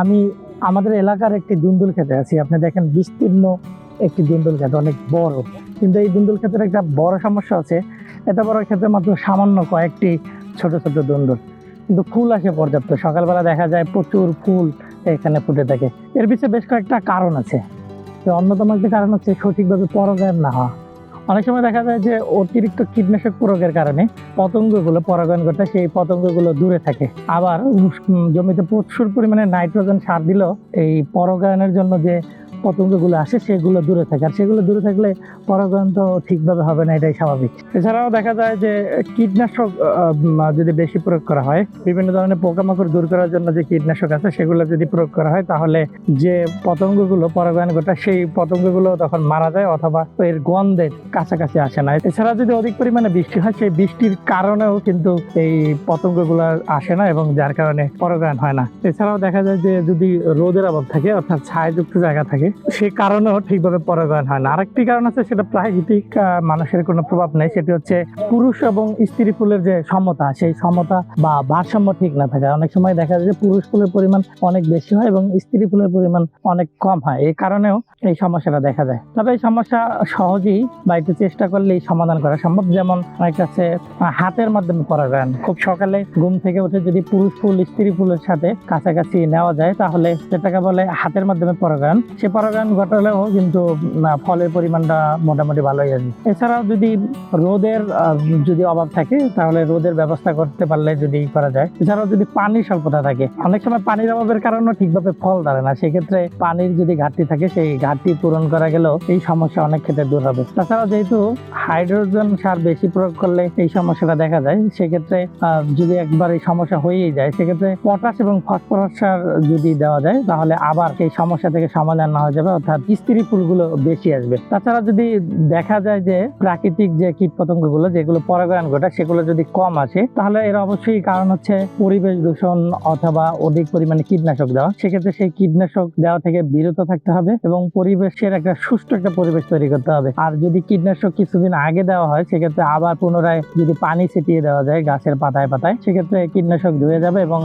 আমি আমাদের এলাকার একটি দুন্দুল খেতে আছি। আপনি দেখেন বিস্তীর্ণ একটি দুন্দুল ক্ষেত অনেক বড়। কিন্তু এই দুন্দুল ক্ষেতের একটা বড় সমস্যা আছে এত বড় ক্ষেতের মাত্র সামান্য কয়েকটি ছোট ছোট দুন্দুল। কিন্তু ফুল আসে পর্যাপ্ত। সকালবেলা দেখা যায় প্রচুর ফুল এখানে ফুটে থাকে। এর পিছনে বেশ কয়েকটা কারণ আছে। অন্যতম একটি কারণ হচ্ছে সঠিকভাবে পরাগায়ন না হওয়া। অনেক সময় দেখা যায় যে অতিরিক্ত কীটনাশক প্রয়োগের কারণে পতঙ্গগুলো পরাগায়ন করতে সেই পতঙ্গগুলো দূরে থাকে। আবার জমিতে প্রচুর পরিমাণে নাইট্রোজেন সার দিলেও এই পরাগায়নের জন্য যে পতঙ্গগুলো আসে, সেগুলো দূরে থাকে। আর সেগুলো দূরে থাকলে পরাগায়ন তো ঠিকভাবে হবে না, এটাই স্বাভাবিক। এছাড়াও দেখা যায় যে কীটনাশক যদি বেশি প্রয়োগ করা হয়, বিভিন্ন ধরনের পোকামাকড় দূর করার জন্য যে কীটনাশক আছে, সেগুলো যদি প্রয়োগ করা হয়, তাহলে যে পতঙ্গগুলো পরাগায়ন ঘটায় সেই পতঙ্গগুলো তখন মারা যায় অথবা এর গন্ধের কাছাকাছি আসে না। এছাড়া যদি অধিক পরিমাণে বৃষ্টি হয়, সেই বৃষ্টির কারণেও কিন্তু এই পতঙ্গগুলো আসে না এবং যার কারণে পরাগায়ন হয় না। এছাড়াও দেখা যায় যে যদি রোদের অভাব থাকে, অর্থাৎ ছায়াযুক্ত জায়গা থাকে সে কারণেও ঠিকভাবে পরাগায়ন হয় না। আরেকটি কারণ আছে, সেটা প্রাকৃতিক মানুষের কোনো প্রভাব নেই। সেটি হচ্ছে পুরুষ এবং স্ত্রী ফুলের যে সমতা, সেই সমতা বা ভারসাম্য ঠিক না থাকে অনেক সময় দেখা যায় যে পুরুষ ফুলের পরিমাণ অনেক বেশি হয় এবং স্ত্রী ফুলের পরিমাণ অনেক কম হয়। এই কারণেও এই সমস্যাটা দেখা যায়। তবে এই সমস্যা সহজেই বা একটু চেষ্টা করলেই সমাধান করা সম্ভব। যেমন অনেক কাছে হাতের মাধ্যমে পরাগায়ন। খুব সকালে ঘুম থেকে উঠে যদি পুরুষ ফুল, স্ত্রী ফুলের সাথে কাছাকাছি নেওয়া যায়, তাহলে সেটাকে বলে হাতের মাধ্যমে পরাগায়ন। সে পরাগায়ন ঘটালেও কিন্তু ফলের পরিমাণটা মোটামুটি ভালোই আসবে এছাড়াও যদি রোদের যদি অভাব থাকে, তাহলে রোদের ব্যবস্থা করতে পারলে যদি করা যায়। এছাড়াও যদি পানির স্বল্পতা থাকে, অনেক সময় পানির অভাবের কারণেও ঠিকভাবে ফল ধরে না। সেক্ষেত্রে পানির যদি ঘাটতি থাকে, সেই ঘাটতি পূরণ করা গেলেও এই সমস্যা অনেক ক্ষেত্রে দূর হবে। তাছাড়া যেহেতু হাইড্রোজেন সার বেশি প্রয়োগ করলে এই সমস্যাটা দেখা যায়, সেক্ষেত্রে যদি একবার এই সমস্যা হয়েই যায়, সেক্ষেত্রে পটাশ এবং ফসফরাস সার যদি দেওয়া যায়, তাহলে আবার এই সমস্যা থেকে সমাধান না হয়ে যাবে অর্থাৎ স্ত্রী ফুলগুলো বেশি আসবে। তাছাড়া যদি দেখা যায় যে প্রাকৃতিক যে কীট পতঙ্গগুলো যেগুলো পরাগায়ন ঘটায়, সেগুলো যদি কম আসে, তাহলে এর অবশ্যই কারণ হচ্ছে পরিবেশ দূষণ অথবা অধিক পরিমাণে কীটনাশক দেওয়া। সেক্ষেত্রে সেই কীটনাশক দেওয়া থেকে বিরত থাকতে হবে এবং পরিবেশের একটা সুষ্ঠু একটা পরিবেশ তৈরি করতে হবে। আর যদি কীটনাশক কিছুদিন আগে দেওয়া হয়, সেক্ষেত্রে আবার পুনরায় যদি পানি ছিটিয়ে দেওয়া যায় গাছের পাতায় পাতায়, সেক্ষেত্রে কীটনাশক ধুয়ে যাবে এবং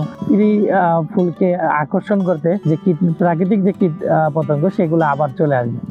ফুলকে আকর্ষণ করতে যে কীট, প্রাকৃতিক যে কীট পতঙ্গ সেগুলো আবার চলে আসবে।